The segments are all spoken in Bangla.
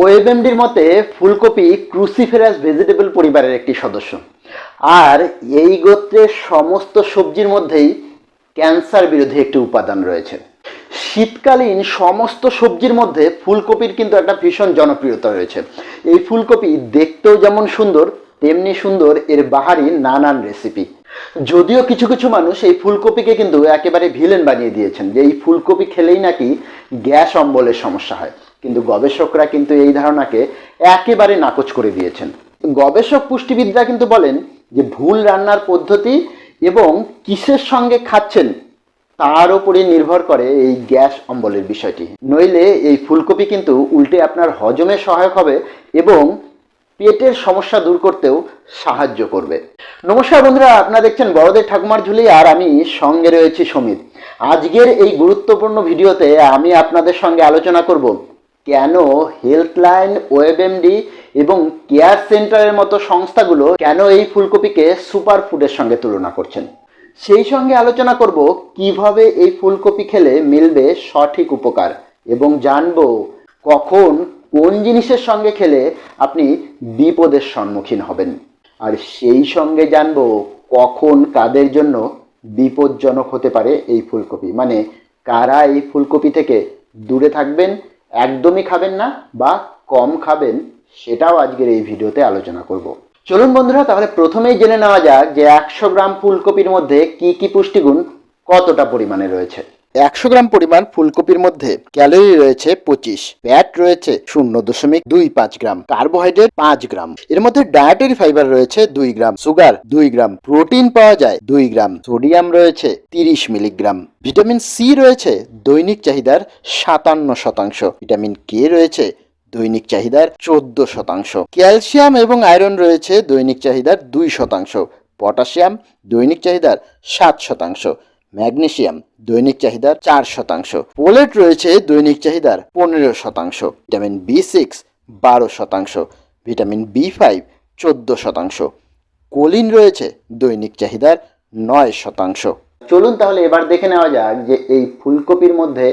ওয়েবএমডির মতে ফুলকপি ক্রুসিফেরাস ভেজিটেবল পরিবারের একটি সদস্য। আর এই গোত্রের সমস্ত সবজির মধ্যেই ক্যান্সার বিরোধী একটি উপাদান রয়েছে। শীতকালীন সমস্ত সবজির মধ্যে ফুলকপির কিন্তু একটা ভীষণ জনপ্রিয়তা রয়েছে। এই ফুলকপি দেখতেও যেমন সুন্দর, তেমনি সুন্দর এর বাহারি নানান রেসিপি। যদিও কিছু কিছু মানুষ এই ফুলকপিকে কিন্তু একেবারে ভিলেন বানিয়ে দিয়েছেন যে এই ফুলকপি খেলেই নাকি গ্যাস অম্বলের সমস্যা হয়। কিন্তু গবেষকরা কিন্তু এই ধারণাকে একেবারে নাকচ করে দিয়েছেন। গবেষক পুষ্টিবিদরা কিন্তু বলেন যে ভুল রান্নার পদ্ধতি এবং কিসের সঙ্গে খাচ্ছেন তার উপরে নির্ভর করে এই গ্যাস অম্বলের বিষয়টি। নইলে এই ফুলকপি কিন্তু উল্টে আপনার হজমে সহায়ক হবে এবং পেটের সমস্যা দূর করতেও সাহায্য করবে। নমস্কার বন্ধুরা, আপনারা দেখছেন বড়দের ঠাকুমার ঝুলি আর আমি সঙ্গে রয়েছি সমিত আজকের এই গুরুত্বপূর্ণ ভিডিওতে আমি আপনাদের সঙ্গে আলোচনা করব কেন হেলথলাইন ওয়েবএমডি এবং কেয়ার সেন্টারের মতো সংস্থাগুলো কেন এই ফুলকপিকে সুপার ফুডের সঙ্গে তুলনা করছেন? সেই সঙ্গে আলোচনা করব কীভাবে এই ফুলকপি খেলে মিলবে সঠিক উপকার এবং জানব কখন কোন জিনিসের সঙ্গে খেলে আপনি বিপদের সম্মুখীন হবেন। আর সেই সঙ্গে জানব কখন কাদের জন্য বিপজ্জনক হতে পারে এই ফুলকপি। মানে কারা এই ফুলকপি থেকে দূরে থাকবেন একদমই খাবেন না বা কম খাবেন, সেটাও আজকের এই ভিডিওতে আলোচনা করব। চলুন বন্ধুরা, তাহলে প্রথমেই জেনে নেওয়া যাক যে একশো গ্রাম ফুলকপির মধ্যে কি কি পুষ্টিগুণ কতটা পরিমাণে রয়েছে। একশো গ্রাম পরিমাণ ফুলকপির মধ্যে ক্যালোরি রয়েছে পঁচিশ, ফ্যাট রয়েছে শূন্য দশমিক দুই পাঁচ গ্রাম, কার্বোহাইড্রেট পাঁচ গ্রাম। এর মধ্যে ডায়েটারি ফাইবার রয়েছে দুই গ্রাম, সুগার দুই গ্রাম, প্রোটিন পাওয়া যায় দুই গ্রাম, সোডিয়াম রয়েছে তিরিশ মিলিগ্রাম। ভিটামিন সি রয়েছে দৈনিক চাহিদার সাতান্ন শতাংশ, ভিটামিন কে রয়েছে দৈনিক চাহিদার চোদ্দ শতাংশ। ক্যালসিয়াম এবং আয়রন রয়েছে দৈনিক চাহিদার দুই শতাংশ, পটাশিয়াম দৈনিক চাহিদার সাত শতাংশ ম্যাগনেসিয়াম দৈনিক চাহিদার চার শতাংশ। পোলেট রয়েছে দৈনিক চাহিদার পনেরো শতাংশ। ভিটামিন বি সিক্স, বারো শতাংশ। ভিটামিন বি ফাইভ, চোদ্দ শতাংশ। কোলিন রয়েছে দৈনিক চাহিদার নয় শতাংশ। চলুন তাহলে এবার দেখে নেওয়া যাক যে এই ফুলকপির মধ্যে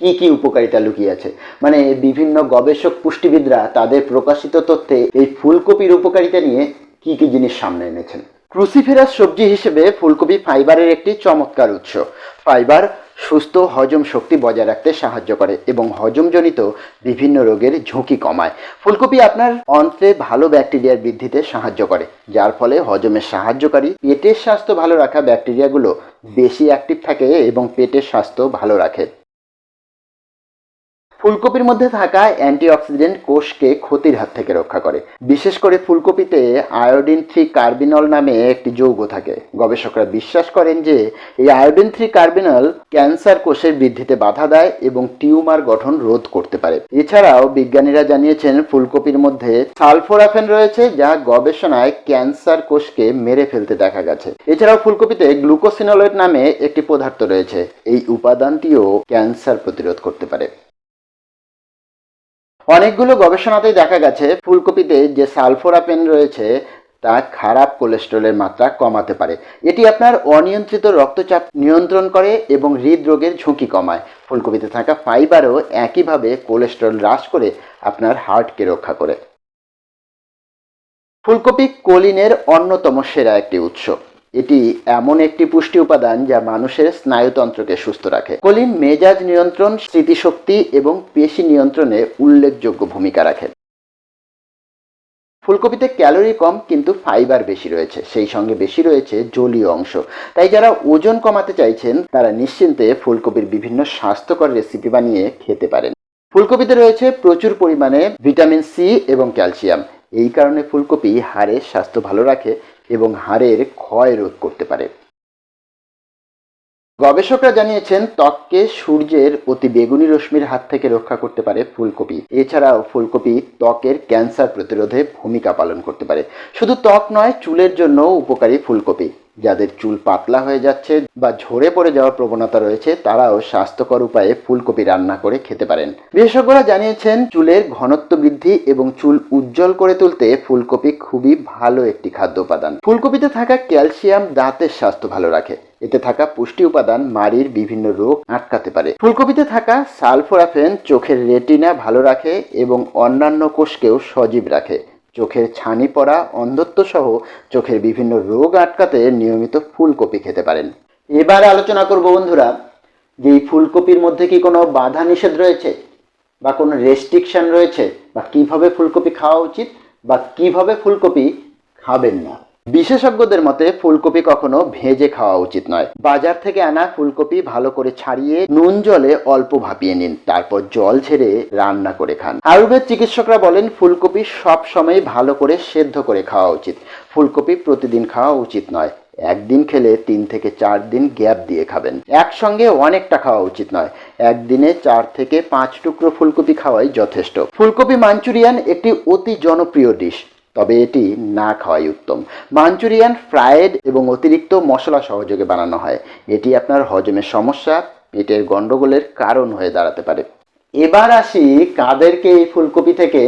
কি কি উপকারিতা লুকিয়ে আছে। মানে বিভিন্ন গবেষক পুষ্টিবিদরা তাদের প্রকাশিত তথ্যে এই ফুলকপির উপকারিতা নিয়ে কি কি জিনিস সামনে এনেছেন। ক্রুসিফেরাস সবজি হিসেবে ফুলকপি ফাইবারের একটি চমৎকার উৎস। ফাইবার সুস্থ হজম শক্তি বজায় রাখতে সাহায্য করে এবং হজমজনিত বিভিন্ন রোগের ঝুঁকি কমায়। ফুলকপি আপনার অন্ত্রে ভালো ব্যাকটেরিয়ার বৃদ্ধিতে সাহায্য করে, যার ফলে হজমে সাহায্যকারী, পেটের স্বাস্থ্য ভালো রাখা ব্যাকটেরিয়াগুলো বেশি অ্যাক্টিভ থাকে এবং পেটের স্বাস্থ্য ভালো রাখে। ফুলকপির মধ্যে থাকা অ্যান্টিঅক্সিডেন্ট কোষকে ক্ষতির হাত থেকে রক্ষা করে। বিশেষ করে ফুলকপিতে আয়োডিন থ্রি কার্বিনল নামে একটি যৌগ থাকে। গবেষকরা বিশ্বাস করেন যে এই আয়োডিন থ্রি কার্বিনল ক্যান্সার কোষের বৃদ্ধিতে বাধা দেয় এবং টিউমার গঠন রোধ করতে পারে। এছাড়াও বিজ্ঞানীরা জানিয়েছেন ফুলকপির মধ্যে সালফোরাফেন রয়েছে যা গবেষণায় ক্যান্সার কোষকে মেরে ফেলতে দেখা গেছে। এছাড়াও ফুলকপিতে গ্লুকোসিনোলেট নামে একটি পদার্থ রয়েছে। এই উপাদানটিও ক্যান্সার প্রতিরোধ করতে পারে। অনেকগুলো গবেষণাতেই দেখা গেছে, ফুলকপিতে যে সালফোরাপেন রয়েছে তা খারাপ কোলেস্ট্রলের মাত্রা কমাতে পারে। এটি আপনার অনিয়ন্ত্রিত রক্তচাপ নিয়ন্ত্রণ করে এবং হৃদরোগের ঝুঁকি কমায়। ফুলকপিতে থাকা ফাইবারও একইভাবে কোলেস্ট্রল হ্রাস করে আপনার হার্টকে রক্ষা করে। ফুলকপি কোলিনের অন্যতম সেরা একটি উৎস। এটি এমন একটি পুষ্টি উপাদান যা মানুষের স্নায়ুতন্ত্রকে সুস্থ রাখে। কোলিন মেজাজ নিয়ন্ত্রণ, স্মৃতিশক্তি এবং পেশি নিয়ন্ত্রণে উল্লেখযোগ্য ভূমিকা রাখে। ফুলকপিতে ক্যালোরি কম কিন্তু ফাইবার বেশি রয়েছে, সেই সঙ্গে বেশি রয়েছে জলীয় অংশ। তাই যারা ওজন কমাতে চাইছেন, তারা নিশ্চিন্তে ফুলকপির বিভিন্ন স্বাস্থ্যকর রেসিপি বানিয়ে খেতে পারেন। ফুলকপিতে রয়েছে প্রচুর পরিমাণে ভিটামিন সি এবং ক্যালসিয়াম। এই কারণে ফুলকপি হাড়ের স্বাস্থ্য ভালো রাখে এবং হাড়ের ক্ষয় রোধ করতে পারে। গবেষকরা জানিয়েছেন, ত্বককে সূর্যের অতি বেগুনি রশ্মির হাত থেকে রক্ষা করতে পারে ফুলকপি। এছাড়াও ফুলকপি ত্বকের ক্যান্সার প্রতিরোধে ভূমিকা পালন করতে পারে। শুধু ত্বক নয়, চুলের জন্য উপকারী ফুলকপি। যাদের চুল পাতলা হয়ে যাচ্ছে বা ঝরে পড়ে যাওয়ার প্রবণতা রয়েছে, তারাও স্বাস্থ্যকর উপায়ে ফুলকপি রান্না করে খেতে পারেন। বিশেষজ্ঞরা জানিয়েছেন, চুলের ঘনত্ব বৃদ্ধি এবং চুল উজ্জ্বল করে তুলতে ফুলকপি খুবই ভালো একটি খাদ্য উপাদান। ফুলকপিতে থাকা ক্যালসিয়াম দাঁতের স্বাস্থ্য ভালো রাখে। এতে থাকা পুষ্টি উপাদান মাড়ির বিভিন্ন রোগ আটকাতে পারে। ফুলকপিতে থাকা সালফোরাফেন চোখের রেটিনা ভালো রাখে এবং অন্যান্য কোষকেও সজীব রাখে। চোখের ছানি পড়া, অন্ধত্ব সহ চোখের বিভিন্ন রোগ আটকাতে নিয়মিত ফুলকপি খেতে পারেন। এবার আলোচনা করব বন্ধুরা, যে এই ফুলকপির মধ্যে কি কোনো বাধা নিষেধ রয়েছে? বা কোনো রেস্ট্রিকশান রয়েছে? বা কীভাবে ফুলকপি খাওয়া উচিত? বা কীভাবে ফুলকপি খাবেন না? বিশেষজ্ঞদের মতে, ফুলকপি কখনো ভেজে খাওয়া উচিত নয়। বাজার থেকে আনা ফুলকপি ভালো করে ছাড়িয়ে নুন জলে অল্প ভাপিয়ে নিন, তারপর জল ছেড়ে রান্না করে খান। আয়ুর্বেদ চিকিৎসকরা বলেন, ফুলকপি সব সময় ভালো করে সেদ্ধ করে খাওয়া উচিত। ফুলকপি প্রতিদিন খাওয়া উচিত নয়। একদিন খেলে তিন থেকে চার দিন গ্যাপ দিয়ে খাবেন। একসঙ্গে অনেকটা খাওয়া উচিত নয়। একদিনে চার থেকে পাঁচ টুকরো ফুলকপি খাওয়াই যথেষ্ট। ফুলকপি মাঞ্চুরিয়ান একটি অতি জনপ্রিয় ডিশ। তবে এটি না খাওয়াই উত্তম। মাঞ্চুরিয়ান, ফ্রায়েড এবং অতিরিক্ত মশলা সহযোগে বানানো হয়। এটি আপনার হজমের সমস্যা, পেটের গণ্ডগোলের কারণ হয়ে দাঁড়াতে পারে। এবার আসি কাদেরকে এই ফুলকপি থেকে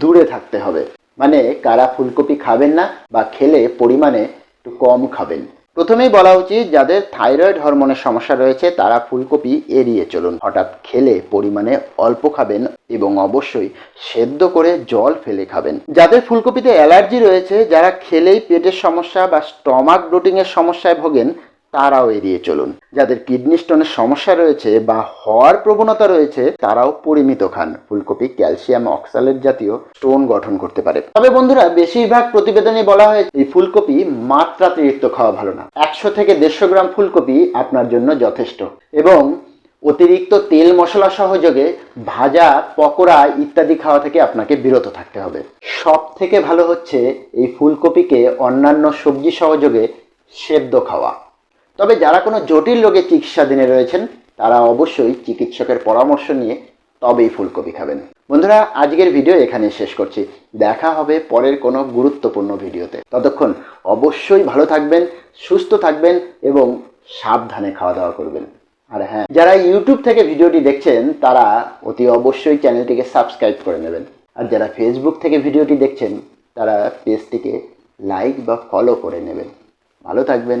দূরে থাকতে হবে। মানে কারা ফুলকপি খাবেন না বা খেলে পরিমাণে একটু কম খাবেন। প্রথমেই বলা উচিত, যাদের থাইরয়েড হরমোনের সমস্যা রয়েছে, তারা ফুলকপি এড়িয়ে চলুন। হঠাৎ খেলে পরিমাণে অল্প খাবেন এবং অবশ্যই সেদ্ধ করে জল ফেলে খাবেন। যাদের ফুলকপিতে অ্যালার্জি রয়েছে, যারা খেলেই পেটের সমস্যা বা স্টমাক ব্লোটিংয়ের সমস্যায় ভোগেন তারাও এড়িয়ে চলুন। যাদের কিডনি স্টোনের সমস্যা রয়েছে বা হওয়ার প্রবণতা রয়েছে, তারাও পরিমিত খান। ফুলকপি, ক্যালসিয়াম, অক্সালেট জাতীয় স্টোন গঠন করতে পারে। তবে বন্ধুরা, বেশিরভাগ প্রতিবেদনে বলা হয়েছে, এই ফুলকপি মাত্রাতিরিক্ত খাওয়া ভালো না। একশো থেকে দেড়শো গ্রাম ফুলকপি আপনার জন্য যথেষ্ট। এবং অতিরিক্ত তেল মশলা সহযোগে ভাজা, পকোড়া ইত্যাদি খাওয়া থেকে আপনাকে বিরত থাকতে হবে। সব থেকে ভালো হচ্ছে এই ফুলকপিকে অন্যান্য সবজি সহযোগে সেদ্ধ খাওয়া। তবে যারা কোনো জটিল রোগে চিকিৎসাধীনে রয়েছেন, তারা অবশ্যই চিকিৎসকের পরামর্শ নিয়ে তবেই ফুলকপি খাবেন। বন্ধুরা, আজকের ভিডিও এখানে শেষ করছি। দেখা হবে পরের কোনো গুরুত্বপূর্ণ ভিডিওতে। ততক্ষণ অবশ্যই ভালো থাকবেন, সুস্থ থাকবেন এবং সাবধানে খাওয়া দাওয়া করবেন। আর হ্যাঁ যারা ইউটিউব থেকে ভিডিওটি দেখছেন, তারা অতি অবশ্যই চ্যানেলটিকে সাবস্ক্রাইব করে নেবেন। আর যারা ফেসবুক থেকে ভিডিওটি দেখছেন, তারা পেজটিকে লাইক বা ফলো করে নেবেন। ভালো থাকবেন।